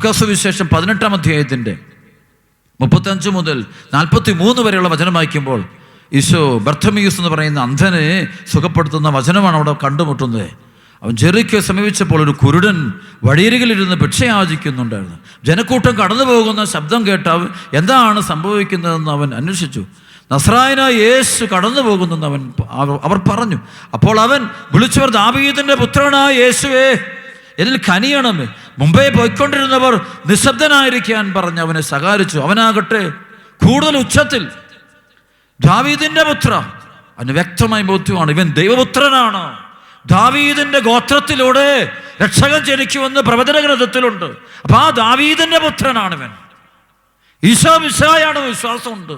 Lucas വിശേഷം പതിനെട്ടാം അധ്യായത്തിന്റെ മുപ്പത്തഞ്ച് മുതൽ നാൽപ്പത്തി മൂന്ന് വരെയുള്ള വചനം വായിക്കുമ്പോൾ ഈശോ ബർത്തമീസ് എന്ന് പറയുന്ന അന്ധനെ സുഖപ്പെടുത്തുന്ന വചനമാണ് അവിടെ കണ്ടുമുട്ടുന്നത്. അവൻ ജെറിക്ക് സമീപിച്ചപ്പോൾ ഒരു കുരുടൻ വഴിയരികിലിരുന്ന് ഭിക്ഷ യാചിക്കുന്നുണ്ടായിരുന്നു ജനക്കൂട്ടം കടന്നു പോകുന്ന ശബ്ദം കേട്ട അവൻ എന്താണ് സംഭവിക്കുന്നതെന്ന് അവൻ അന്വേഷിച്ചു. നസ്രായന യേശു കടന്നു പോകുന്നെന്ന് അവൻ അവർ പറഞ്ഞു. അപ്പോൾ അവൻ വിളിച്ചവർ ദാവീദിന്റെ പുത്രനായ യേശുവേ എന്നിൽ കനിയണമേ. മുംബൈ പോയിക്കൊണ്ടിരുന്നവർ നിശബ്ദനായിരിക്കാൻ പറഞ്ഞ് അവനെ സഹാരിച്ചു അവനാകട്ടെ കൂടുതൽ ഉച്ചത്തിൽ. ദാവീദിന്റെ പുത്ര. അവന് വ്യക്തമായി ബോധ്യമാണ് ഇവൻ ദൈവപുത്രനാണ്. ദാവീദിന്റെ ഗോത്രത്തിലൂടെ രക്ഷകൻ ജനിക്കുമെന്ന് പ്രവചന ഗ്രന്ഥത്തിലുണ്ട് അപ്പൊ ആ ദാവീദിന്റെ പുത്രനാണ് ഇവൻ. ഈശോ മിശായാണ് വിശ്വാസമുണ്ട്.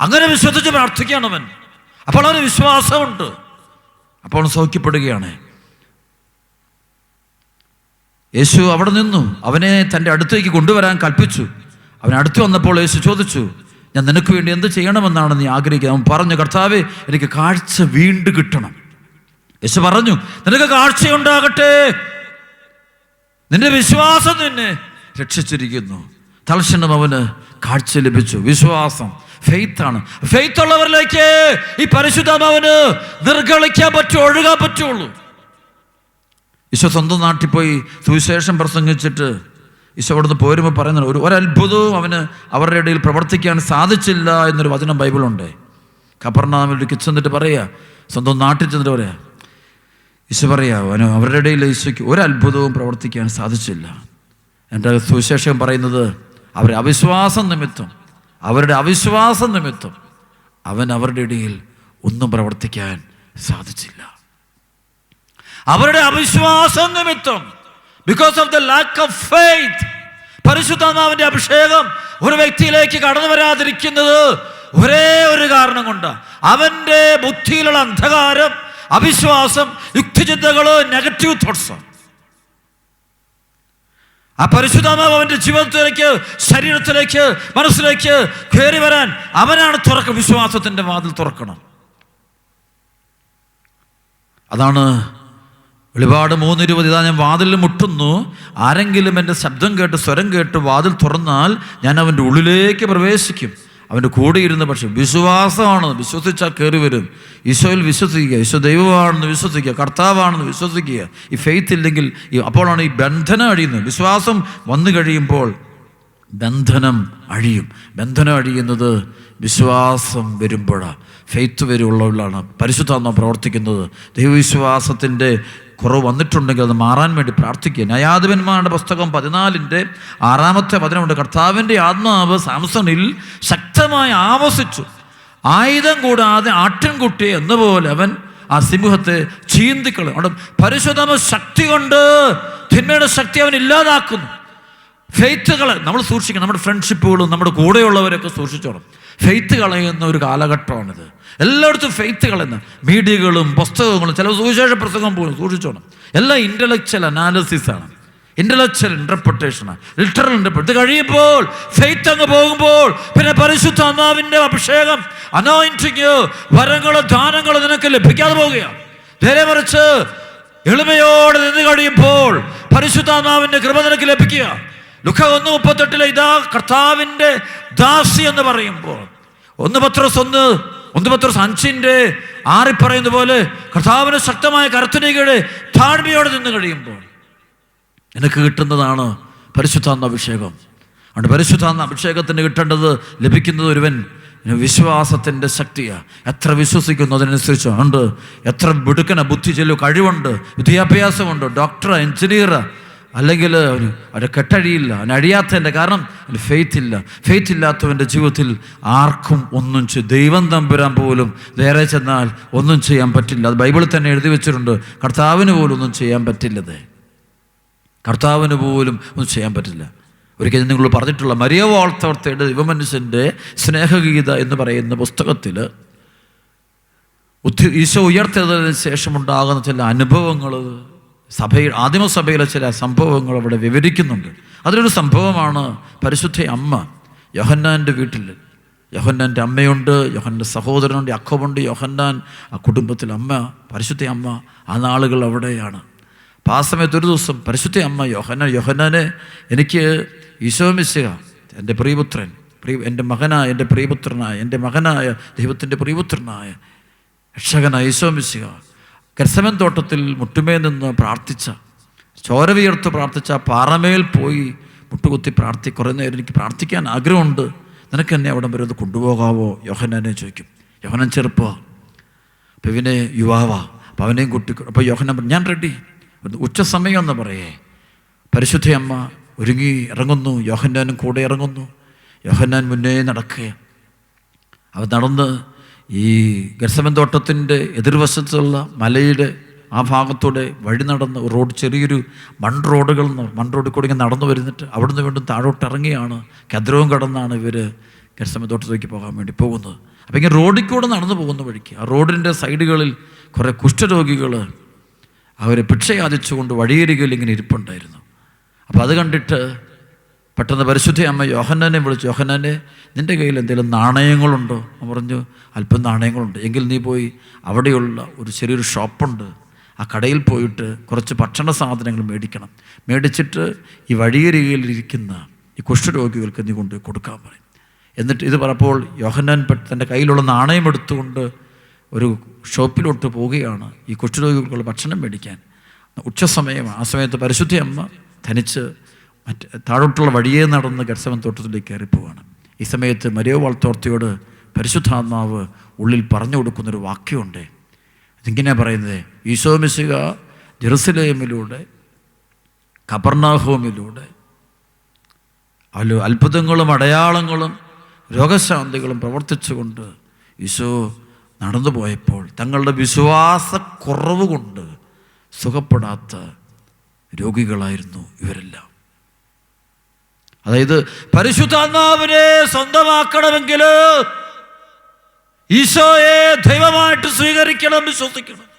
അങ്ങനെ വിശ്വസിച്ച് പ്രാർത്ഥിക്കുകയാണ് അവൻ. അപ്പോൾ അവന് വിശ്വാസമുണ്ട്. അപ്പോൾ സൗഖ്യപ്പെടുകയാണ്. യേശു അവിടെ നിന്നു. അവനെ തന്റെ അടുത്തേക്ക് കൊണ്ടുവരാൻ കൽപ്പിച്ചു. അവൻ അടുത്ത് വന്നപ്പോൾ യേശു ചോദിച്ചു ഞാൻ നിനക്ക് വേണ്ടി എന്ത് ചെയ്യണമെന്നാണ് നീ ആഗ്രഹിക്കുന്നത്? അവൻ പറഞ്ഞു കർത്താവേ എനിക്ക് കാഴ്ച വീണ്ടും കിട്ടണം. യേശു പറഞ്ഞു നിനക്ക് കാഴ്ചയുണ്ടാകട്ടെ നിന്റെ വിശ്വാസം നിന്നെ രക്ഷിച്ചിരിക്കുന്നു. തൽക്ഷണം അവന് കാഴ്ച ലഭിച്ചു. വിശ്വാസം ഫെയ്ത്താണ് ഫെയ്ത്ത് ഉള്ളവരിലേക്ക് ഈ പരിശുദ്ധാത്മാവിന് നിർഗളിക്കാൻ പറ്റും ഒഴുകാൻ പറ്റുള്ളൂ. ഈശോ സ്വന്തം നാട്ടിൽ പോയി സുവിശേഷം പ്രസംഗിച്ചിട്ട് ഈശോ അവിടുന്ന് പോരുമ്പോൾ പറയുന്നത് ഒരു ഒരത്ഭുതവും അവന് അവരുടെ ഇടയിൽ പ്രവർത്തിക്കാൻ സാധിച്ചില്ല എന്നൊരു വചനം ബൈബിളുണ്ട്. കപ്പർണാമിൽ ഒരു കിച്ച് ചെന്നിട്ട് പറയുക സ്വന്തം നാട്ടിൽ ചെന്നിട്ട് പറയാ ഈശോ പറയാ അവന് അവരുടെ ഇടയിൽ ഈശോയ്ക്ക് ഒരു അത്ഭുതവും പ്രവർത്തിക്കാൻ സാധിച്ചില്ല. എന്റെ സുവിശേഷം പറയുന്നത് അവരുടെ അവിശ്വാസം നിമിത്തം അവരുടെ അവിശ്വാസം നിമിത്തം അവൻ അവരുടെ ഇടയിൽ ഒന്നും പ്രവർത്തിക്കാൻ സാധിച്ചില്ല. അവരുടെ അവിശ്വാസം നിമിത്തം because of the lack of faith പരിശുദ്ധാത്മാവിന്റെ അഭിഷേകം ഒരു വ്യക്തിയിലേക്ക് കടന്നു വരാതിരിക്കുന്നത് ഒരേ ഒരു കാരണം കൊണ്ട്. അവന്റെ ബുദ്ധിയിലുള്ള അന്ധകാരം അവിശ്വാസം യുക്തിചിന്തകൾ നെഗറ്റീവ് തോട്ട്സ് ആ. പരിശുദ്ധാത്മാവ് അവന്റെ ജീവിതത്തിലേക്ക് ശരീരത്തിലേക്ക് മനസ്സിലേക്ക് കയറി വരാൻ അവനാണ് തുറക്ക വിശ്വാസത്തിന്റെ വാതിൽ തുറക്കണം. അതാണ് വെളിപാട് മൂന്നിരുപത് ഇതാ ഞാൻ വാതിലിൽ മുട്ടുന്നു. ആരെങ്കിലും എന്റെ ശബ്ദം കേട്ട് സ്വരം കേട്ട് വാതിൽ തുറന്നാൽ ഞാൻ അവന്റെ ഉള്ളിലേക്ക് പ്രവേശിക്കും. അവന്റെ കൂടെ ഇരുന്ന് പക്ഷെ വിശ്വാസമാണ്. വിശ്വസിച്ചാൽ കയറി വരും. ഈശോയിൽ വിശ്വസിക്കുക ഈശോ ദൈവമാണെന്ന് വിശ്വസിക്കുക കർത്താവാണെന്ന് വിശ്വസിക്കുക. ഈ ഫെയ്ത്ത് ഇല്ലെങ്കിൽ അപ്പോഴാണ് ഈ ബന്ധനം അഴിയുന്നത്. വിശ്വാസം വന്നു കഴിയുമ്പോൾ ബന്ധനം അഴിയും. ബന്ധനം അഴിയുന്നത് വിശ്വാസം വരുമ്പോഴാണ് ഫെയ്ത്ത് വരുള്ളവരിലാണ് പരിശുദ്ധാത്മ പ്രവർത്തിക്കുന്നത്. ദൈവവിശ്വാസത്തിന്റെ കുറവ് വന്നിട്ടുണ്ടെങ്കിൽ അത് മാറാൻ വേണ്ടി പ്രാർത്ഥിക്കുക. ന്യായാധിപന്മാരുടെ പുസ്തകം പതിനാലിന്റെ ആറാമത്തെ വചനമുണ്ട് കർത്താവിന്റെ ആത്മാവ് സാംസണിൽ ശക്തമായി ആവസിച്ചു. ആയുധം കൂടാതെ ആട്ടിൻകുട്ടി എന്ന പോലെ അവൻ ആ സിംഹത്തെ ചീന്തിക്കളും അവിടെ പരിശുദ്ധമ ശക്തി കൊണ്ട് തിന്മയുടെ ശക്തി അവൻ ഇല്ലാതാക്കുന്നു. ഫെയ്ത്തുകൾ നമ്മൾ സൂക്ഷിക്കണം. നമ്മുടെ ഫ്രണ്ട്ഷിപ്പുകളും നമ്മുടെ കൂടെയുള്ളവരൊക്കെ സൂക്ഷിച്ചോണം. ഫെയ്ത്ത് കളയുന്ന ഒരു കാലഘട്ടമാണിത്. എല്ലായിടത്തും ഫെയ്ത്ത് കളയുന്ന മീഡിയകളും പുസ്തകങ്ങളും ചില സുവിശേഷ പ്രസംഗം പോലും സൂക്ഷിച്ചോണം. എല്ലാം ഇന്റലക്ച്വൽ അനാലിസിസ് ആണ്. ഇന്റലക്ച്വൽ ഇന്റർപ്രിട്ടേഷനാണ് ലിറ്ററൽ ഇന്റർപ്രിട്ട് കഴിയുമ്പോൾ ഫെയ്ത്ത് അങ്ങ് പോകുമ്പോൾ പിന്നെ പരിശുദ്ധ അന്നാവിന്റെ അഭിഷേകം അനോയിന്റിങ് വരങ്ങളോ ദാനങ്ങളോ നിനക്ക് ലഭിക്കാതെ പോവുകയാണ്. നേരെ മറിച്ച് എളിമയോടെ നിന്ന് കഴിയുമ്പോൾ പരിശുദ്ധാത്മാവിന്റെ കൃപ നിനക്ക് ലഭിക്കുക ലുഖ ഒന്ന് മുപ്പത്തെട്ടിലെ ഇതാ കർത്താവിന്റെ ദാസി എന്ന് പറയുമ്പോൾ ഒന്ന് പത്രോസ് ഒന്ന് ഒന്ന് പത്രോസ് അഞ്ചിന്റെ ആറി പറയുന്ന പോലെ കർത്താവിന് ശക്തമായ കർത്തനികയുടെ താഴ്മയോടെ നിന്ന് കഴിയുമ്പോൾ നിനക്ക് കിട്ടുന്നതാണ് പരിശുദ്ധാന്ത അഭിഷേകം. അതുകൊണ്ട് പരിശുദ്ധാന്ത അഭിഷേകത്തിന് കിട്ടേണ്ടത് ലഭിക്കുന്നത് ഒരുവൻ വിശ്വാസത്തിന്റെ ശക്തിയാണ്. എത്ര വിശ്വസിക്കുന്നു അതിനനുസരിച്ച്? ഉണ്ട് എത്ര മിടുക്കന ബുദ്ധി ചെല്ലു കഴിവുണ്ട് വിദ്യാഭ്യാസമുണ്ട് ഡോക്ടർ എഞ്ചിനീയർ അല്ലെങ്കിൽ അവന് അവന്റെ കെട്ടഴിയില്ല അവൻ അഴിയാത്തതിന്റെ കാരണം അവന് ഫെയ്ത്ത് ഇല്ല. ഫെയ്ത്ത് ഇല്ലാത്തവന്റെ ജീവിതത്തിൽ ആർക്കും ഒന്നും ചെയ്യും ദൈവം തമ്പുരാൻ പോലും നേരെ ചെന്നാൽ ഒന്നും ചെയ്യാൻ പറ്റില്ല. അത് ബൈബിളിൽ തന്നെ എഴുതി വെച്ചിട്ടുണ്ട്. കർത്താവിന് പോലും ഒന്നും ചെയ്യാൻ പറ്റില്ലത്. കർത്താവിന് പോലും ഒന്നും ചെയ്യാൻ പറ്റില്ല. ഒരിക്കലും നിങ്ങൾ പറഞ്ഞിട്ടുള്ള മരിയ വാൾത്തവർത്തയുടെ ദൈവമനുഷ്യന്റെ സ്നേഹഗീത എന്ന് പറയുന്ന പുസ്തകത്തിൽ ഈശോ ഉയർത്തിയതിന് ശേഷമുണ്ടാകുന്ന ചില അനുഭവങ്ങൾ സഭയിൽ ആദിമസഭയിലെ ചില സംഭവങ്ങൾ അവിടെ വിവരിക്കുന്നുണ്ട്. അതിലൊരു സംഭവമാണ് പരിശുദ്ധ അമ്മ യോഹന്നാന്റെ വീട്ടിൽ. യോഹന്നാന്റെ അമ്മയുണ്ട് യോഹന്റെ സഹോദരനുണ്ട് അക്കമുണ്ട് യോഹന്നാൻ ആ കുടുംബത്തിൽ അമ്മ പരിശുദ്ധ അമ്മ ആ നാളുകൾ അവിടെയാണ്. അപ്പോൾ ആ സമയത്ത് ഒരു ദിവസം പരിശുദ്ധ അമ്മ യോഹന്നാൻ യോഹന്നാനെ എനിക്ക് ഈശോ മിശിഹ എന്റെ പ്രിയപുത്രൻ പ്രിയ എന്റെ മകനായ എന്റെ പ്രിയപുത്രനായ എന്റെ മകനായ ദൈവത്തിന്റെ പ്രിയപുത്രനായ രക്ഷകനായ ഈശോ മിശിഹ തോട്ടത്തിൽ മുട്ടുമേ നിന്ന് പ്രാർത്ഥിച്ച ചോര വിയർത്ത് പ്രാർത്ഥിച്ച പാറമേൽ പോയി മുട്ടുകുത്തി പ്രാർത്ഥി കുറേ നേരം എനിക്ക് പ്രാർത്ഥിക്കാൻ ആഗ്രഹമുണ്ട്. നിനക്ക് എന്നെ അവിടം വരെ അത് കൊണ്ടുപോകാവോ? യോഹനാനെ ചോദിക്കും. യോഹനൻ ചെറുപ്പമാണ് അപ്പം ഇവനെ യുവാവാ. അപ്പം അവനെയും കുട്ടി അപ്പോൾ യോഹനൻ പറഞ്ഞു ഞാൻ റെഡി ഉച്ച സമയം എന്ന് പറയേ. പരിശുദ്ധയമ്മ ഒരുങ്ങി ഇറങ്ങുന്നു. യോഹന്നാനും കൂടെ ഇറങ്ങുന്നു. യോഹന്നാൻ മുന്നേ നടക്കുക അവൻ നടന്ന് ഈ ഗർസമൻ തോട്ടത്തിന്റെ എതിർവശത്തുള്ള മലയുടെ ആ ഭാഗത്തൂടെ വഴി നടന്ന് റോഡ് ചെറിയൊരു മൺ റോഡുകൾ മൺ റോഡിൽ കൂടി ഇങ്ങനെ നടന്നു വരുന്നിട്ട് അവിടുന്ന് വീണ്ടും താഴോട്ട് ഇറങ്ങിയാണ് കദ്രവും കടന്നാണ് ഇവർ ഗർസമൻ തോട്ടത്തിലേക്ക് പോകാൻ വേണ്ടി പോകുന്നത്. അപ്പോൾ ഇങ്ങനെ റോഡിൽ കൂടെ നടന്നു പോകുന്ന വഴിക്ക് ആ റോഡിന്റെ സൈഡുകളിൽ കുറേ കുഷ്ഠരോഗികൾ അവരെ ഭിക്ഷ യാചിച്ചുകൊണ്ട് വഴിയരികിൽ ഇങ്ങനെ ഇരിപ്പുണ്ടായിരുന്നു. അപ്പോൾ അത് കണ്ടിട്ട് പെട്ടെന്ന് പരിശുദ്ധ അമ്മ യോഹന്നാനെ വിളിച്ചു യോഹന്നാനെ നിന്റെ കയ്യിൽ എന്തെങ്കിലും നാണയങ്ങളുണ്ടോ? അവൻ പറഞ്ഞു അല്പം നാണയങ്ങളുണ്ട്. എങ്കിൽ നീ പോയി അവിടെയുള്ള ഒരു ചെറിയൊരു ഷോപ്പുണ്ട്. ആ കടയിൽ പോയിട്ട് കുറച്ച് ഭക്ഷണ സാധനങ്ങൾ മേടിക്കണം. മേടിച്ചിട്ട് ഈ വഴിയരികയിലിരിക്കുന്ന ഈ കുഷ്ഠരോഗികൾക്ക് നീ കൊണ്ട് കൊടുക്കാൻ പറയും. എന്നിട്ട് ഇത് പറഞ്ഞപ്പോൾ യോഹന്നാൻ തന്റെ കയ്യിലുള്ള നാണയം എടുത്തുകൊണ്ട് ഒരു ഷോപ്പിലോട്ട് പോവുകയാണ് ഈ കുഷ്ഠരോഗികൾക്കുള്ള ഭക്ഷണം മേടിക്കാൻ. ഉച്ചസമയമാണ് ആ സമയത്ത് പരിശുദ്ധ അമ്മ ധനിച്ച് മറ്റ് താഴോട്ടുള്ള വഴിയേ നടന്ന് ഗർസവൻ തോട്ടത്തിലേക്ക് കയറിപ്പോവാണ്. ഈ സമയത്ത് മരിയോ വാൾത്തോർത്തിയോട് പരിശുദ്ധാത്മാവ് ഉള്ളിൽ പറഞ്ഞു കൊടുക്കുന്നൊരു വാക്യമുണ്ട്. അതിങ്ങനെ പറയുന്നത് ഈശോ ജെറുസലേമിലൂടെ കബർണാഹോമിലൂടെ അല്ല അത്ഭുതങ്ങളും അടയാളങ്ങളും രോഗശാന്തികളും പ്രവർത്തിച്ചുകൊണ്ട് ഈശോ നടന്നു പോയപ്പോൾ തങ്ങളുടെ വിശ്വാസക്കുറവ് കൊണ്ട് സുഖപ്പെടാത്ത രോഗികളായിരുന്നു ഇവരെല്ലാം. അതായത് പരിശുദ്ധാത്മാവിനെ സ്വന്തമാക്കണമെങ്കിൽ ഈശോയെ ദൈവമായിട്ട് സ്വീകരിക്കണം വിശ്വസിക്കണം.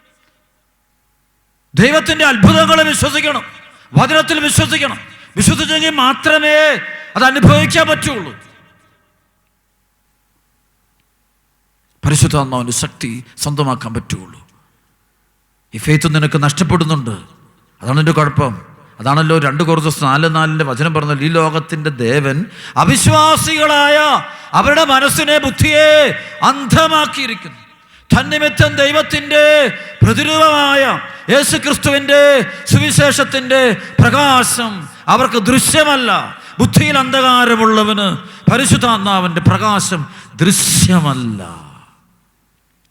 ദൈവത്തിന്റെ അത്ഭുതങ്ങളെ വിശ്വസിക്കണം. വചനത്തിൽ വിശ്വസിക്കണം. വിശ്വസിച്ചെങ്കിൽ മാത്രമേ അത് അനുഭവിക്കാൻ പറ്റുള്ളൂ. പരിശുദ്ധാത്മാവിന്റെ ശക്തി സ്വന്തമാക്കാൻ പറ്റുള്ളൂ. ഈ ഫെയ്ത്ത് നിനക്ക് നഷ്ടപ്പെടുന്നുണ്ട്. അതാണ് എന്റെ കുഴപ്പം. അതാണല്ലോ രണ്ട് കുറച്ച് നാല് നാലിന്റെ വചനം പറഞ്ഞത്. ഈ ലോകത്തിന്റെ ദേവൻ അവിശ്വാസികളായ അവരുടെ മനസ്സിനെ ബുദ്ധിയെ അന്ധമാക്കിയിരിക്കുന്നു. തന്നിമിത്തം ദൈവത്തിന്റെ പ്രതിരൂപമായ യേശു ക്രിസ്തുവിന്റെ സുവിശേഷത്തിന്റെ പ്രകാശം അവർക്ക് ദൃശ്യമല്ല. ബുദ്ധിയിൽ അന്ധകാരമുള്ളവന് പരിശുദ്ധാത്മാവിന്റെ പ്രകാശം ദൃശ്യമല്ല.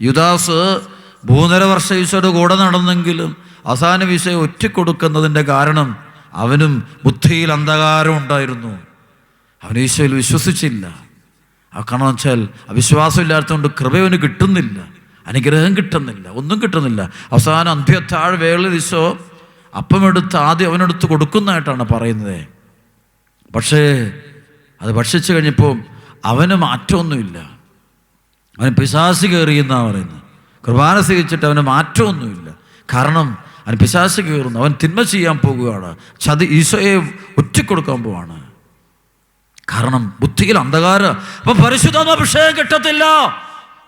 യുദാസ് മൂന്നര വർഷം ഈശോയുടെ കൂടെ നടന്നെങ്കിലും അവസാന വിഷയം ഒറ്റക്കൊടുക്കുന്നതിന്റെ കാരണം അവനും ബുദ്ധിയിൽ അന്ധകാരം ഉണ്ടായിരുന്നു. അവൻ ഈശോയിൽ വിശ്വസിച്ചില്ല. കാരണം വെച്ചാൽ അവിശ്വാസം ഇല്ലാത്തതുകൊണ്ട് കൃപയവന് കിട്ടുന്നില്ല. അനുഗ്രഹം കിട്ടുന്നില്ല. ഒന്നും കിട്ടുന്നില്ല. അവസാനം അന്ത്യത്താഴ് വേളി ഈശോ അപ്പമെടുത്ത് ആദ്യം അവനെടുത്ത് കൊടുക്കുന്നതായിട്ടാണ് പറയുന്നത്. പക്ഷേ അത് ഭക്ഷിച്ചു കഴിഞ്ഞപ്പോൾ അവന് മാറ്റമൊന്നുമില്ല. അവൻ പിശാസി കയറിയെന്നാണ് പറയുന്നത്. കുർബാന സ്വീകരിച്ചിട്ട് അവന് മാറ്റമൊന്നുമില്ല. കാരണം അവൻ പിശാസ് കയറുന്നു അവൻ തിന്മ ചെയ്യാൻ പോകുകയാണ്. ചതി ഈശോയെ കൊടുക്കാൻ പോവാണ്. കാരണം ബുദ്ധിയിൽ അന്ധകാര. അപ്പം പരിശുദ്ധാത്മ അഭിഷേകം കിട്ടത്തില്ല.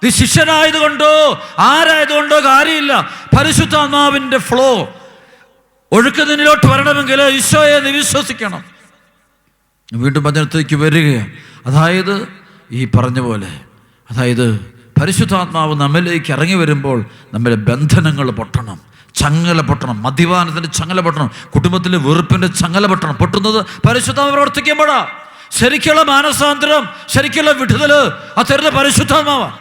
നീ ശിഷ്യനായതുകൊണ്ടോ ആരായതുകൊണ്ടോ കാര്യമില്ല. പരിശുദ്ധാത്മാവിന്റെ ഫ്ലോ ഒഴുക്ക് നിന്നിലോട്ട് വരണമെങ്കിൽ ഈശോയെ വിശ്വസിക്കണം. വീണ്ടും വചനത്തേക്ക് വരികയാണ്. അതായത് ഈ പറഞ്ഞ പോലെ അതായത് പരിശുദ്ധാത്മാവ് നമ്മിലേക്ക് ഇറങ്ങി വരുമ്പോൾ നമ്മുടെ ബന്ധനങ്ങൾ പൊട്ടണം. ചങ്ങല പൊട്ടണം മദ്യപാനത്തിന്റെ ചങ്ങല പൊട്ടണം കുടുംബത്തിലെ വെറുപ്പിന്റെ ചങ്ങല പൊട്ടണം പൊട്ടുന്നത് പരിശുദ്ധം പ്രവർത്തിക്കുമ്പോഴാ. ശരിക്കുള്ള മാനസാന്തരം ശരിക്കുള്ള വിടുതൽ ആ തരുന്ന പരിശുദ്ധാത്മാവാ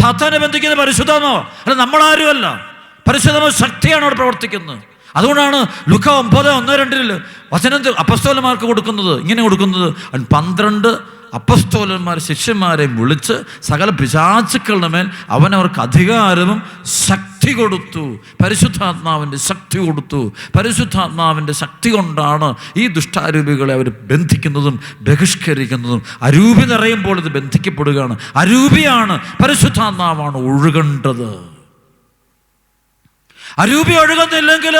സാത്താനെ ബന്ധിക്കുന്ന പരിശുദ്ധാത്മാവാ അല്ല നമ്മളാരുമല്ല. പരിശുദ്ധമായ ശക്തിയാണ് അവിടെ പ്രവർത്തിക്കുന്നത്. അതുകൊണ്ടാണ് ലുക്ക ഒമ്പത് ഒന്ന് രണ്ടിൽ വചനം അപ്പസ്തോലന്മാർക്ക് കൊടുക്കുന്നത്. ഇങ്ങനെ കൊടുക്കുന്നത് പന്ത്രണ്ട് അപ്പസ്തോലന്മാർ ശിഷ്യന്മാരെ വിളിച്ച് സകല പിശാചുക്കളുടെ മേൽ അവനവർക്ക് അധികാരവും ശക്തി കൊടുത്തു. പരിശുദ്ധാത്മാവിന്റെ ശക്തി കൊടുത്തു. പരിശുദ്ധാത്മാവിന്റെ ശക്തി കൊണ്ടാണ് ഈ ദുഷ്ടാരൂപികളെ അവർ ബന്ധിക്കുന്നതും ബഹിഷ്കരിക്കുന്നതും. അരൂപി നിറയുമ്പോൾ ഇത് ബന്ധിക്കപ്പെടുകയാണ്. അരൂപിയാണ് പരിശുദ്ധാത്മാവാണ് ഒഴുകേണ്ടത്. അരൂപി ഒഴുകുന്നില്ലെങ്കിൽ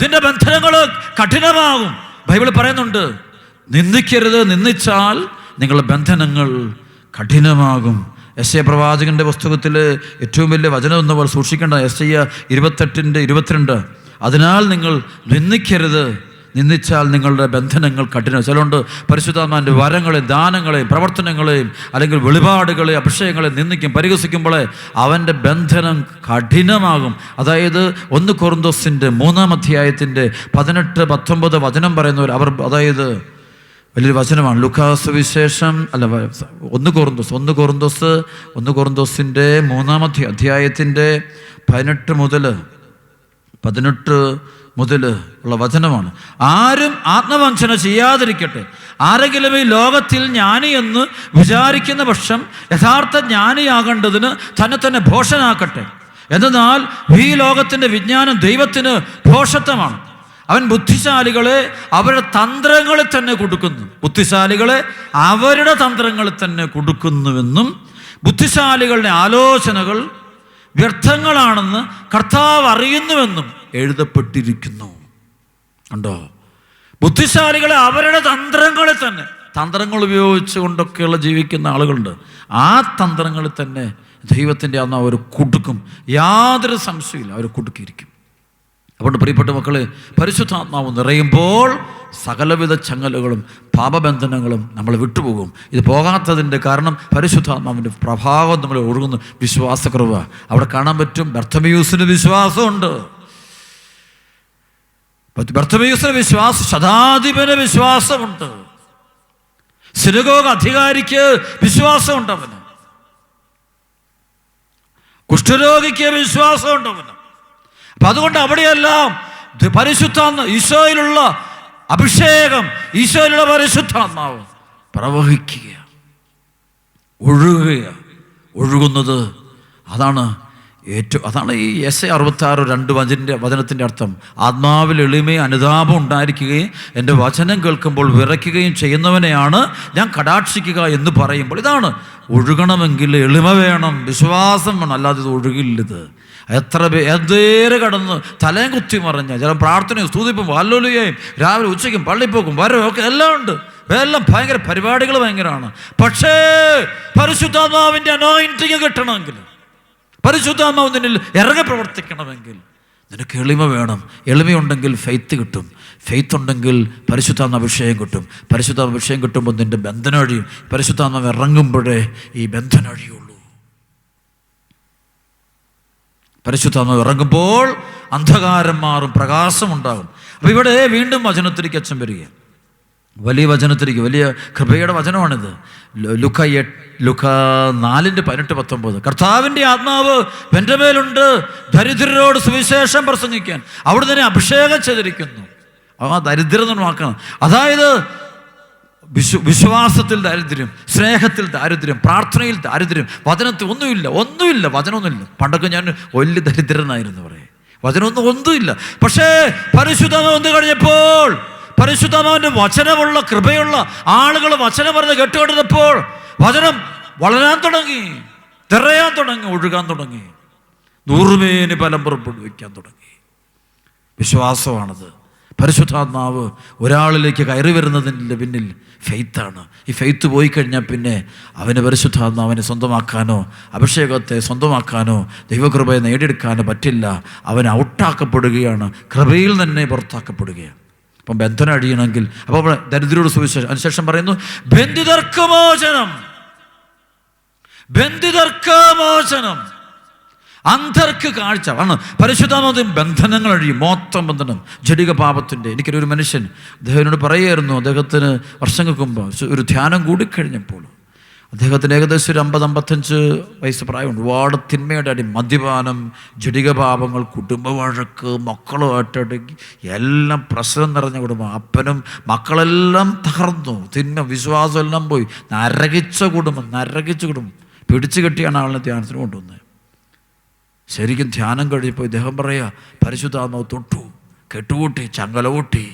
ഇതിന്റെ ബന്ധനങ്ങൾ കഠിനമാകും. ബൈബിൾ പറയുന്നുണ്ട് നിന്ദിക്കരുത് നിന്ദിച്ചാൽ നിങ്ങളുടെ ബന്ധനങ്ങൾ കഠിനമാകും. എസ് എ പ്രവാചകന്റെ പുസ്തകത്തിൽ ഏറ്റവും വലിയ വചനം പോലെ സൂക്ഷിക്കേണ്ട എസ് ഐ ഇരുപത്തെട്ടിന്റെ ഇരുപത്തിരണ്ട്. അതിനാൽ നിങ്ങൾ നിന്ദിക്കരുത്. നിന്ദിച്ചാൽ നിങ്ങളുടെ ബന്ധനങ്ങൾ കഠിന ചിലണ്ട് പരിശുദ്ധാത്മാന്റെ വരങ്ങളെയും ദാനങ്ങളെയും പ്രവർത്തനങ്ങളെയും അല്ലെങ്കിൽ വെളിപാടുകളെയും അഭിഷേകങ്ങളെയും നിന്ദിക്കും. പരിഹസിക്കുമ്പോൾ അവന്റെ ബന്ധനം കഠിനമാകും. അതായത് ഒന്ന് കൊറന്തോസിന്റെ മൂന്നാം അധ്യായത്തിന്റെ പതിനെട്ട് പത്തൊമ്പത് വചനം പറയുന്നവർ അവർ അതായത് വലിയൊരു വചനമാണ്. ലുക്കാസ് വിശേഷം അല്ല ഒന്ന് കോറിന്തോസ് ഒന്ന് കോറിന്തോസ് ഒന്ന് കോറിന്തോസിന്റെ മൂന്നാമത്തെ അധ്യായത്തിന്റെ പതിനെട്ട് മുതൽ പതിനെട്ട് മുതൽ ഉള്ള വചനമാണ്. ആരും ആത്മവഞ്ചന ചെയ്യാതിരിക്കട്ടെ. ആരെങ്കിലും ഈ ലോകത്തിൽ ജ്ഞാനി എന്ന് വിചാരിക്കുന്ന പക്ഷം യഥാർത്ഥ ജ്ഞാനിയാകേണ്ടതിന് തന്നെ തന്നെ ഭോഷനാക്കട്ടെ. എന്നാൽ ഈ ലോകത്തിന്റെ വിജ്ഞാനം ദൈവത്തിന് ഭോഷത്വമാണ് അവൻ ബുദ്ധിശാലികളെ അവരുടെ തന്ത്രങ്ങളിൽ തന്നെ കൊടുക്കുന്നു. ബുദ്ധിശാലികളെ അവരുടെ തന്ത്രങ്ങളിൽ തന്നെ കൊടുക്കുന്നുവെന്നും ബുദ്ധിശാലികളുടെ ആലോചനകൾ വ്യർത്ഥങ്ങളാണെന്ന് കർത്താവ് അറിയുന്നുവെന്നും എഴുതപ്പെട്ടിരിക്കുന്നു. ഉണ്ടോ ബുദ്ധിശാലികളെ അവരുടെ തന്ത്രങ്ങളിൽ തന്നെ തന്ത്രങ്ങൾ ഉപയോഗിച്ചുകൊണ്ടൊക്കെയുള്ള ജീവിക്കുന്ന ആളുകളുണ്ട്. ആ തന്ത്രങ്ങളിൽ തന്നെ ദൈവത്തിന്റെ അന്ന് അവർ കുടുക്കും. യാതൊരു സംശയമില്ല അവർ കുടുക്കിയിരിക്കും. അതുകൊണ്ട് പ്രിയപ്പെട്ട മക്കളെ പരിശുദ്ധാത്മാവ് നിറയുമ്പോൾ സകലവിധ ചങ്ങലുകളും പാപബന്ധനങ്ങളും നമ്മൾ വിട്ടുപോകും. ഇത് പോകാത്തതിന്റെ കാരണം പരിശുദ്ധാത്മാവിന്റെ പ്രഭാവം നമ്മൾ ഒഴുകുന്നു. വിശ്വാസക്കുറവ്. അവിടെ കാണാൻ പറ്റും ബർത്തമയൂസിന് വിശ്വാസമുണ്ട്. ബർത്തമയൂസിന് വിശ്വാസം ശതാധിപന് വിശ്വാസമുണ്ട്. സിനഗോഗ് അധികാരിക്ക് വിശ്വാസമുണ്ട് അവന്. കുഷ്ഠരോഗിക്ക് വിശ്വാസമുണ്ട് അപ്പൊ അതുകൊണ്ട് അവിടെയെല്ലാം പരിശുദ്ധ ഈശോയിലുള്ള അഭിഷേകം ഈശോയിലുള്ള പരിശുദ്ധാത്മാവ് പ്രവഹിക്കുക ഒഴുകുക ഒഴുകുന്നത് അതാണ് ഏറ്റവും അതാണ് ഈ എസ് എ അറുപത്താറ് രണ്ട് വചന്റെ വചനത്തിന്റെ അർത്ഥം. ആത്മാവിൽ എളിമയും അനുതാപം ഉണ്ടായിരിക്കുകയും എന്റെ വചനം കേൾക്കുമ്പോൾ വിറയ്ക്കുകയും ചെയ്യുന്നവനെയാണ് ഞാൻ കടാക്ഷിക്കുക എന്ന് പറയുമ്പോൾ ഇതാണ്. ഒഴുകണമെങ്കിൽ എളിമ വേണം വിശ്വാസം വേണം അല്ലാതെ ഇത് ഒഴുകില്ലത് എത്ര എന്തേരെ കടന്ന് തലയും കുത്തി മറിഞ്ഞ. ചില പ്രാർത്ഥനയും സ്തുതിപ്പും വാല്ലോലിയയും രാവിലെ ഉച്ചയ്ക്കും പള്ളിപ്പോക്കും വരവും ഒക്കെ എല്ലാം ഉണ്ട്. എല്ലാം ഭയങ്കര പരിപാടികൾ ഭയങ്കരമാണ്. പക്ഷേ പരിശുദ്ധാത്മാവിന്റെ അനോയിന്റിങ് കിട്ടണമെങ്കിൽ പരിശുദ്ധാത്മാവ് നിന്നിൽ ഇറങ്ങി പ്രവർത്തിക്കണമെങ്കിൽ നിനക്ക് എളിമ വേണം. എളിമയുണ്ടെങ്കിൽ ഫെയ്ത്ത് കിട്ടും. ഫെയ്ത്ത് ഉണ്ടെങ്കിൽ പരിശുദ്ധാത്മ അഭിഷേകം കിട്ടും. പരിശുദ്ധാത്മ അഭിഷേകം കിട്ടുമ്പോൾ നിന്റെ ബന്ധനഴിയും. പരിശുദ്ധാത്മാവ് ഇറങ്ങുമ്പോഴേ ഈ ബന്ധനം പരിശുദ്ധാത്മാവ് ഇറങ്ങുമ്പോൾ അന്ധകാരം മാറും പ്രകാശമുണ്ടാകും അപ്പോൾ ഇവിടെ വീണ്ടും വചനത്തിലേക്ക് അച്ഛൻ വരിക വലിയ വചനത്തിലേക്ക് വലിയ കൃപയുടെ വചനമാണിത്. ലുക്ക ലുക്ക നാലിന്റെ പതിനെട്ട് പത്തൊമ്പത്. കർത്താവിന്റെ ആത്മാവ് എന്റെ മേലുണ്ട്. ദരിദ്രരോട് സുവിശേഷം പ്രസംഗിക്കാൻ. അവിടെ തന്നെ അഭിഷേകം ചെയ്തിരിക്കുന്നു. ആ ദരിദ്രം എന്ന് വാക്കണം അതായത് വിശ്വ വിശ്വാസത്തിൽ ദാരിദ്ര്യം സ്നേഹത്തിൽ ദാരിദ്ര്യം പ്രാർത്ഥനയിൽ ദാരിദ്ര്യം വചനത്തിൽ ഒന്നുമില്ല ഒന്നുമില്ല വചനമൊന്നുമില്ല. പണ്ടൊക്കെ ഞാൻ വലിയ ദരിദ്രനായിരുന്നു പറയേ. വചനമൊന്നും ഒന്നുമില്ല. പക്ഷേ പരിശുദ്ധമ വന്നു കഴിഞ്ഞപ്പോൾ പരിശുദ്ധമാവിന്റെ വചനമുള്ള കൃപയുള്ള ആളുകൾ വചനം പറഞ്ഞ് കേട്ടുകൊണ്ടിരുന്നപ്പോൾ വചനം വളരാൻ തുടങ്ങി തിറയാൻ തുടങ്ങി ഒഴുകാൻ തുടങ്ങി. നൂറുമേന് ഫലം പുറപ്പെടുവിക്കാൻ തുടങ്ങി. വിശ്വാസമാണത്. പരിശുദ്ധാത്മാവ് ഒരാളിലേക്ക് കയറി വരുന്നതിന്റെ പിന്നിൽ ഫെയ്ത്താണ്. ഈ ഫെയ്ത്ത് പോയി കഴിഞ്ഞാൽ പിന്നെ അവന് പരിശുദ്ധാത്മാവിനെ സ്വന്തമാക്കാനോ അഭിഷേകത്തെ സ്വന്തമാക്കാനോ ദൈവകൃപയെ നേടിയെടുക്കാനോ പറ്റില്ല. അവൻ ഔട്ടാക്കപ്പെടുകയാണ്. കൃപയിൽ തന്നെ പുറത്താക്കപ്പെടുകയാണ്. അപ്പം ബന്ധനം അഴിയണമെങ്കിൽ അപ്പോൾ ദരിദ്രരോട് സുവിശേഷം അതിനുശേഷം പറയുന്നു ബന്ധിതർക്ക് മോചനം. മോചനം. അന്ധർക്ക് കാഴ്ച. ആണ് പരിശുദ്ധാമതും ബന്ധനങ്ങൾ അഴിയും. മൊത്തം ബന്ധനം. ജടിക പാപത്തിന്റെ എനിക്കൊരു മനുഷ്യൻ അദ്ദേഹത്തിനോട് പറയുമായിരുന്നു അദ്ദേഹത്തിന് വർഷങ്ങൾക്ക് മുമ്പ് ഒരു ധ്യാനം കൂടിക്കഴിഞ്ഞപ്പോൾ. അദ്ദേഹത്തിന് ഏകദേശം ഒരു അമ്പത് അമ്പത്തഞ്ച് വയസ്സ് പ്രായമുണ്ട്. ഒരുപാട് തിന്മയുടെ അടി. മദ്യപാനം ജടിക പാപങ്ങൾ കുടുംബ വഴക്ക് മക്കളുമായിട്ടടക്കി എല്ലാം പ്രശ്നം നിറഞ്ഞ കുടുംബം. അപ്പനും മക്കളെല്ലാം തകർന്നു. തിന്മ വിശ്വാസം എല്ലാം പോയി. നരകിച്ച കുടുംബം നരകിച്ച കുടുംബം. പിടിച്ചു കെട്ടിയാണ് ആളിനെ ധ്യാനത്തിന് കൊണ്ടുവന്നത്. ശരിക്കും ധ്യാനം കഴിഞ്ഞപ്പോൾ ഇദ്ദേഹം പറയുക പരിശുദ്ധാത്മാവ് തൊട്ടു കെട്ടുകൂട്ടി ചങ്ങല കൂട്ടി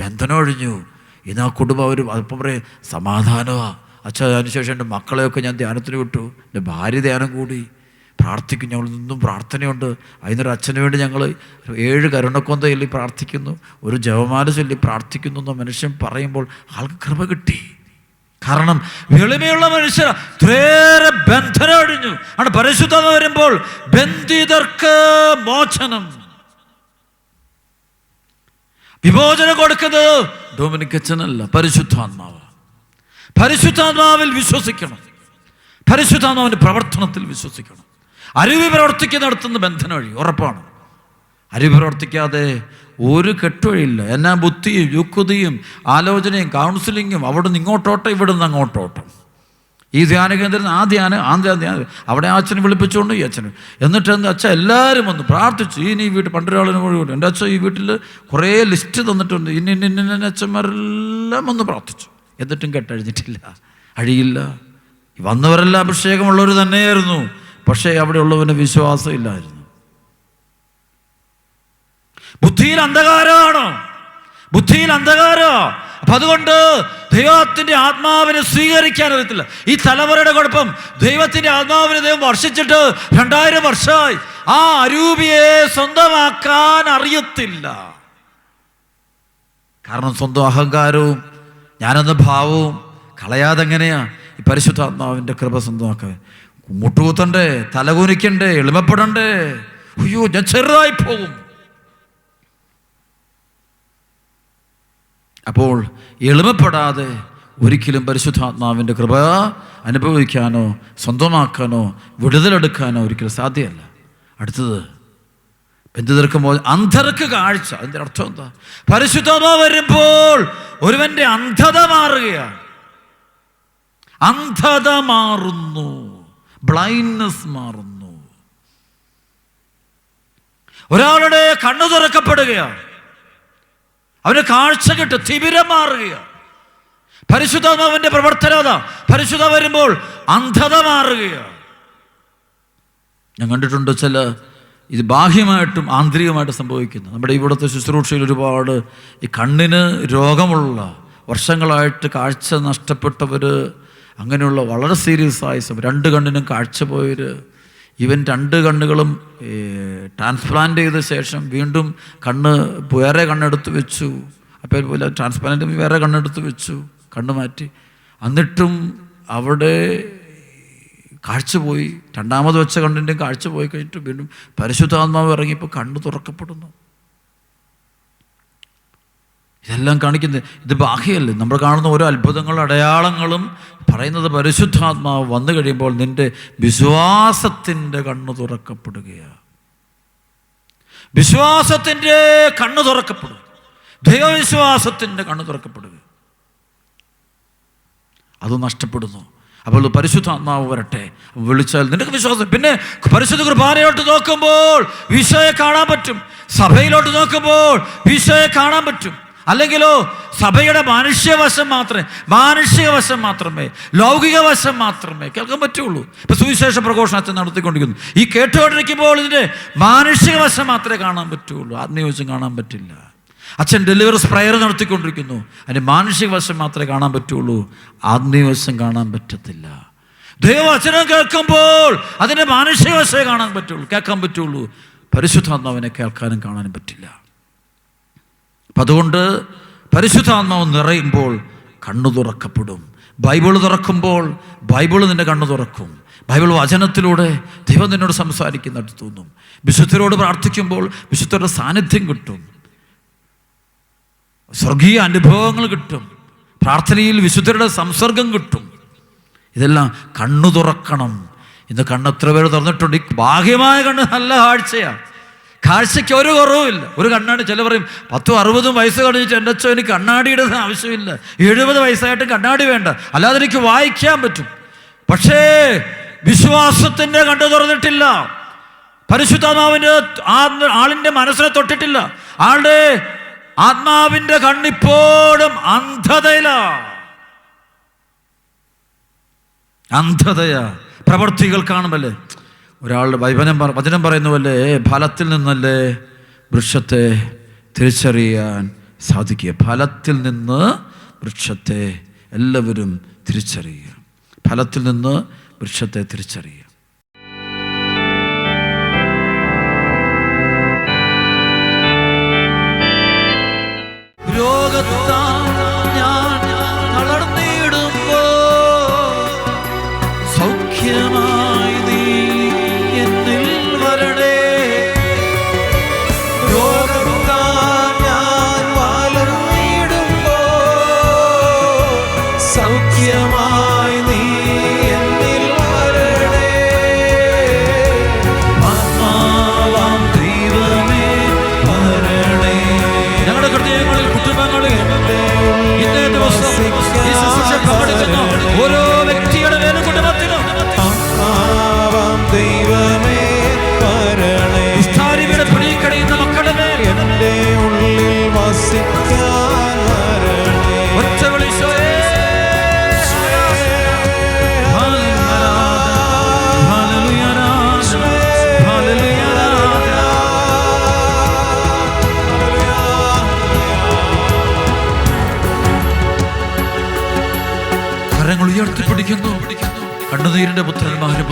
ബന്ധനം ഒഴിഞ്ഞു. ഇന്ന് ആ കുടുംബം അവർ അപ്പം പറയും സമാധാനമാണ് അച്ഛാ അതിനുശേഷം എന്റെ മക്കളെയൊക്കെ ഞാൻ ധ്യാനത്തിന് വിട്ടു. എന്റെ ഭാര്യ ധ്യാനം കൂടി. പ്രാർത്ഥിക്കും ഞങ്ങൾ നിന്നും പ്രാർത്ഥനയുണ്ട്. അതിനൊരു അച്ഛന് വേണ്ടി ഞങ്ങൾ ഏഴ് കരുണക്കൊന്ത ചൊല്ലി പ്രാർത്ഥിക്കുന്നു. ഒരു ജപമാല ചൊല്ലി പ്രാർത്ഥിക്കുന്നു എന്ന മനുഷ്യൻ പറയുമ്പോൾ ആൾക്ക് കൃപ കിട്ടി. കാരണം എളിമയുള്ള മനുഷ്യർ ഇത്രയേറെ ബന്ധനം അടിഞ്ഞു. ആണ് പരിശുദ്ധത വരുമ്പോൾ ബന്ധിതർക്ക് മോചനം. വിമോചനം കൊടുക്കുന്നത് ഡോമിനിക് അച്ഛനല്ല പരിശുദ്ധാത്മാവ് പരിശുദ്ധാത്മാവിൽ വിശ്വസിക്കണം. പരിശുദ്ധാത്മാവിന്റെ പ്രവർത്തനത്തിൽ വിശ്വസിക്കണം. അരുവി പ്രവർത്തിക്കുന്നിടത്തുനിന്ന് ബന്ധനം വഴി ഉറപ്പാണ്. അരുവി പ്രവർത്തിക്കാതെ ഒരു കെട്ടുവഴിയില്ല. എന്നാ ബുദ്ധിയും യുക്തിയും ആലോചനയും കൗൺസിലിങ്ങും അവിടെ നിന്ന് ഇങ്ങോട്ടോട്ടം ഇവിടെ നിന്ന് അങ്ങോട്ടോട്ടം. ഈ ധ്യാന കേന്ദ്രം ആ ധ്യാനം ആ ധ്യാനം. അവിടെ അച്ഛനെ വിളിപ്പിച്ചുകൊണ്ട് ഈ അച്ഛനും. എന്നിട്ട് എന്താ അച്ഛൻ എല്ലാവരും വന്ന്. പ്രാർത്ഥിച്ചു. ഇനി ഈ വീട്ടിൽ പണ്ടൊരാളിന് മുഴുവൻ എന്റെ അച്ഛൻ ഈ വീട്ടിൽ കുറേ ലിസ്റ്റ് തന്നിട്ടുണ്ട്. ഇന്ന ഇന്ന ഇന്ന അച്ഛന്മാരെല്ലാം വന്ന് പ്രാർത്ഥിച്ചു. എന്നിട്ടും കെട്ടഴിഞ്ഞിട്ടില്ല. അഴിയില്ല. വന്നവരെല്ലാം അഭിഷേകമുള്ളവർ തന്നെയായിരുന്നു. പക്ഷേ അവിടെയുള്ളവന് വിശ്വാസം ഇല്ലായിരുന്നു. ബുദ്ധിയിൽ അന്ധകാരമാണ് ബുദ്ധിയിൽ അന്ധകാരോ. അപ്പം അതുകൊണ്ട് ദൈവത്തിന്റെ ആത്മാവിനെ സ്വീകരിക്കാൻ അറിയത്തില്ല. ഈ തലമുറയുടെ കുഴപ്പം ദൈവത്തിന്റെ ആത്മാവിനെ ദൈവം വർഷിച്ചിട്ട് രണ്ടായിരം വർഷമായി. ആ അരൂപിയെ സ്വന്തമാക്കാൻ അറിയത്തില്ല. കാരണം സ്വന്തം അഹങ്കാരവും ഞാനെന്ന ഭാവവും കളയാതെ എങ്ങനെയാ? ഈ പരിശുദ്ധാത്മാവിന്റെ കൃപ സ്വന്തമാക്കാൻ. മുട്ടുകുത്തണ്ടേ തലകുനിക്കണ്ടേ എളിമപ്പെടണ്ടേ? അയ്യോ ഞാൻ ചെറുതായി പോകും. അപ്പോൾ എളിമപ്പെടാതെ ഒരിക്കലും പരിശുദ്ധാത്മാവിന്റെ കൃപ അനുഭവിക്കാനോ സ്വന്തമാക്കാനോ വിടുതലെടുക്കാനോ ഒരിക്കലും സാധ്യമല്ല അടുത്തത് ബന്ധുതർക്കുമ്പോൾ അന്ധർക്ക് കാഴ്ച. അതിന്റെ അർത്ഥം എന്താ? പരിശുദ്ധാത്മാവ് വരുമ്പോൾ ഒരുവന്റെ അന്ധത മാറുകയാണ്. അന്ധത മാറുന്നു. ബ്ലൈൻഡ്നെസ് മാറുന്നു. ഒരാളുടെ കണ്ണു തുറക്കപ്പെടുകയാണ്. അവന് കാഴ്ച കിട്ടും തിമിരം മാറുകയാണ്. പരിശുദ്ധാത്മാവിന്റെ പ്രവർത്തനത പരിശുദ്ധ വരുമ്പോൾ അന്ധത മാറുകയാണ്. ഞാൻ കണ്ടിട്ടുണ്ട് ചില ഇത് ബാഹ്യമായിട്ടും ആന്തരികമായിട്ട് സംഭവിക്കുന്നു. നമ്മുടെ ഇവിടുത്തെ ശുശ്രൂഷയിൽ ഒരുപാട് ഈ കണ്ണിന് രോഗമുള്ള വർഷങ്ങളായിട്ട് കാഴ്ച നഷ്ടപ്പെട്ടവർ അങ്ങനെയുള്ള വളരെ സീരിയസ് ആയ രണ്ട് കണ്ണിനും കാഴ്ച പോയവർ ഇവൻ രണ്ട് കണ്ണുകളും ട്രാൻസ്പ്ലാന്റ് ചെയ്ത ശേഷം വീണ്ടും കണ്ണ് വേറെ കണ്ണെടുത്ത് വെച്ചു. അപ്പോൾ പോലെ ട്രാൻസ്പ്ലാന്റ് വേറെ കണ്ണെടുത്ത് വെച്ചു കണ്ണ് മാറ്റി. എന്നിട്ടും അവിടെ കാഴ്ച പോയി. രണ്ടാമത് വെച്ച കണ്ണിന്റെയും കാഴ്ച പോയി കഴിഞ്ഞിട്ട് വീണ്ടും പരിശുദ്ധാത്മാവ് ഇറങ്ങിയപ്പോൾ കണ്ണ് തുറക്കപ്പെടുന്നു. ഇതെല്ലാം കാണിക്കുന്നത്. ഇത് ബാഹ്യമല്ലേ? നമ്മൾ കാണുന്ന ഓരോ അത്ഭുതങ്ങളും അടയാളങ്ങളും പറയുന്നത് പരിശുദ്ധാത്മാവ് വന്നു കഴിയുമ്പോൾ നിന്റെ വിശ്വാസത്തിന്റെ കണ്ണ് തുറക്കപ്പെടുകയാണ്. വിശ്വാസത്തിന്റെ കണ്ണ് തുറക്കപ്പെടും ദൈവവിശ്വാസത്തിന്റെ കണ്ണ് തുറക്കപ്പെടുക. അത് നഷ്ടപ്പെടുന്നു. അപ്പോൾ പരിശുദ്ധാത്മാവ് വരട്ടെ. വിളിച്ചാൽ നിനക്ക് വിശ്വാസം. പിന്നെ പരിശുദ്ധ കുർബാനയിലോട്ട് നോക്കുമ്പോൾ ഈശോയെ കാണാൻ പറ്റും. സഭയിലോട്ട് നോക്കുമ്പോൾ ഈശോയെ കാണാൻ പറ്റും. അല്ലെങ്കിലോ സഭയുടെ മാനുഷ്യവശം മാത്രമേ മാനുഷികവശം മാത്രമേ ലൗകികവശം മാത്രമേ കേൾക്കാൻ പറ്റുള്ളൂ. ഇപ്പൊ സുവിശേഷ പ്രഘോഷണം അച്ഛൻ നടത്തിക്കൊണ്ടിരിക്കുന്നു. ഈ കേട്ടുകൊണ്ടിരിക്കുമ്പോൾ ഇതിന്റെ മാനുഷികവശം മാത്രമേ കാണാൻ പറ്റുള്ളൂ. ആത്മീയവശം കാണാൻ പറ്റില്ല. അച്ഛൻ ഡെലിവറി സ്പ്രയർ നടത്തിക്കൊണ്ടിരിക്കുന്നു. അതിന്റെ മാനുഷികവശം മാത്രമേ കാണാൻ പറ്റുള്ളൂ. ആത്മീയവശം കാണാൻ പറ്റത്തില്ല. ദൈവവചനം കേൾക്കുമ്പോൾ അതിന്റെ മാനുഷികവശമേ കാണാൻ പറ്റുള്ളൂ. കേൾക്കാൻ പറ്റുള്ളൂ. പരിശുദ്ധാത്മാവിനെ കേൾക്കാനും കാണാനും പറ്റില്ല. അപ്പം അതുകൊണ്ട് പരിശുദ്ധാത്മാവ് നിറയുമ്പോൾ കണ്ണു തുറക്കപ്പെടും. ബൈബിൾ തുറക്കുമ്പോൾ ബൈബിൾ നിന്റെ കണ്ണു തുറക്കും. ബൈബിൾ വചനത്തിലൂടെ ദൈവം നിന്നോട് സംസാരിക്കുന്നിടത്ത് തോന്നും. വിശുദ്ധരോട് പ്രാർത്ഥിക്കുമ്പോൾ വിശുദ്ധരുടെ സാന്നിധ്യം കിട്ടും. സ്വർഗീയ അനുഭവങ്ങൾ കിട്ടും. പ്രാർത്ഥനയിൽ വിശുദ്ധരുടെ സംസർഗം കിട്ടും. ഇതെല്ലാം കണ്ണു തുറക്കണം. ഇന്ന് കണ്ണ് എത്ര പേര് തുറന്നിട്ടുണ്ട്? ബാഹ്യമായ കണ്ണ് നല്ല കാഴ്ചയാണ് കാഴ്ചയ്ക്ക് ഒരു കുറവുമില്ല ഒരു കണ്ണാടി ചില പറയും പത്തും അറുപതും വയസ്സ് കഴിഞ്ഞിട്ട് എന്റെ അച്ഛൻ എനിക്ക് കണ്ണാടിയുടെ ആവശ്യമില്ല. എഴുപത് വയസ്സായിട്ട് കണ്ണാടി വേണ്ട. അല്ലാതെ എനിക്ക് വായിക്കാൻ പറ്റും. പക്ഷേ വിശ്വാസത്തിന്റെ കണ്ടു തുറന്നിട്ടില്ല. പരിശുദ്ധാത്മാവിന്റെ ആളിന്റെ മനസ്സിനെ തൊട്ടിട്ടില്ല. ആളുടെ ആത്മാവിന്റെ കണ്ണിപ്പോഴും അന്ധതയില. അന്ധതയാ. പ്രവൃത്തികൾ കാണുമല്ലേ ഒരാളുടെ വചനം പറ- വചനം പറയുന്ന പോലെ ഫലത്തിൽ നിന്നല്ലേ വൃക്ഷത്തെ തിരിച്ചറിയാൻ സാധിക്കുക. ഫലത്തിൽ നിന്ന് വൃക്ഷത്തെ എല്ലാവരും തിരിച്ചറിയുക. ഫലത്തിൽ നിന്ന് വൃക്ഷത്തെ തിരിച്ചറിയുക.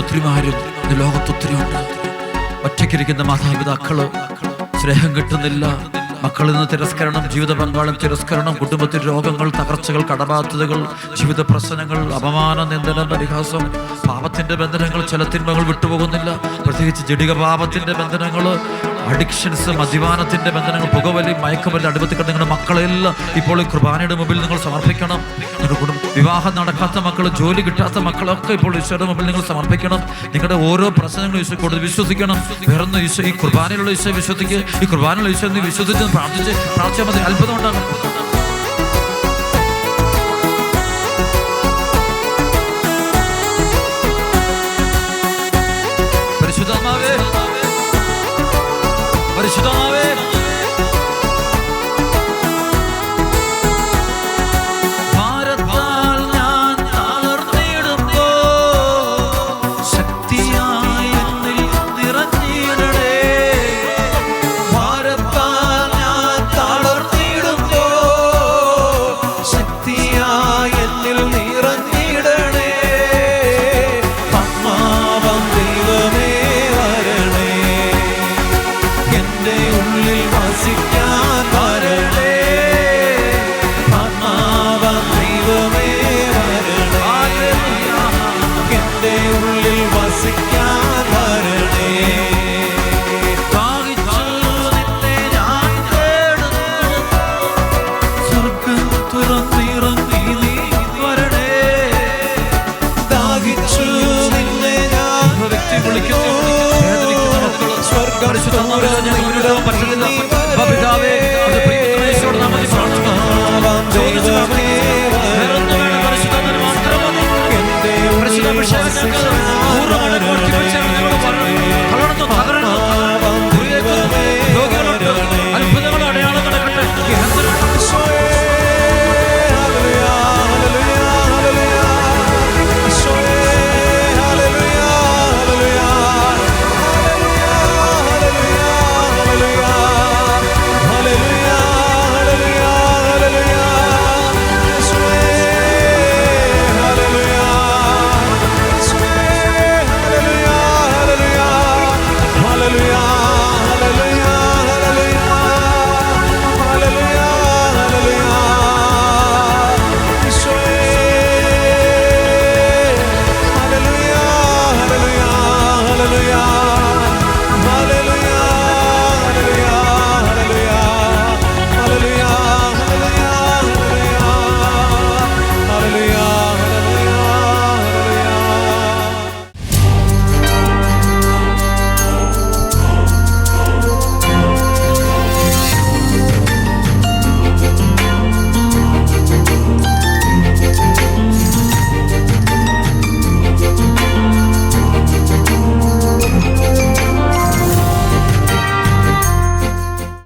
പുത്രിമാരും ഇന്ന് ലോകത്ത് ഒത്തിരിയുണ്ട് ഒറ്റയ്ക്കിരിക്കുന്ന മാതാപിതാക്കൾ സ്നേഹം കിട്ടുന്നില്ല. മക്കളിൽ നിന്ന് തിരസ്കരണം ജീവിത പങ്കാളം തിരസ്കരണം കുടുംബത്തിൽ രോഗങ്ങൾ തകർച്ചകൾ കടബാധ്യതകൾ ജീവിത പ്രശ്നങ്ങൾ അപമാന നിന്ദന പരിഹാസം പാപത്തിന്റെ ബന്ധനങ്ങൾ ചില തിന്മകൾ വിട്ടുപോകുന്നില്ല. പ്രത്യേകിച്ച് ജടിക പാപത്തിന്റെ ബന്ധനങ്ങൾ അഡിക്ഷൻസ് മദ്യപാനത്തിന്റെ ബന്ധനങ്ങൾ പുകവലി മയക്കുമല്ല അടുപ്പത്തിൽ കിടന്ന നിങ്ങളുടെ മക്കളെല്ലാം ഇപ്പോൾ ഈ കുർബാനയുടെ മുമ്പിൽ നിങ്ങൾ സമർപ്പിക്കണം. നിങ്ങളുടെ കുടുംബം വിവാഹം നടക്കാത്ത മക്കൾ ജോലി കിട്ടാത്ത മക്കളൊക്കെ ഇപ്പോൾ ഈശോയുടെ മുമ്പിൽ നിങ്ങൾ സമർപ്പിക്കണം. നിങ്ങളുടെ ഓരോ പ്രശ്നങ്ങളും ഈശോ കൊടുത്ത് വിശ്വസിക്കണം. വേറൊന്ന് ഈശോ ഈ കുർബാനയിലുള്ള ഈശോ വിശ്വസിക്ക് ഈ കുർബാനയുള്ള ഈശോ നീ വിശ്വസിച്ച് പ്രാർത്ഥിച്ച് പ്രാർത്ഥിച്ചാൽ മതി. അത്ഭുതം ഉണ്ടാകും. പരിശുദ്ധ പരിശുദ്ധ പരിശുദ്ധ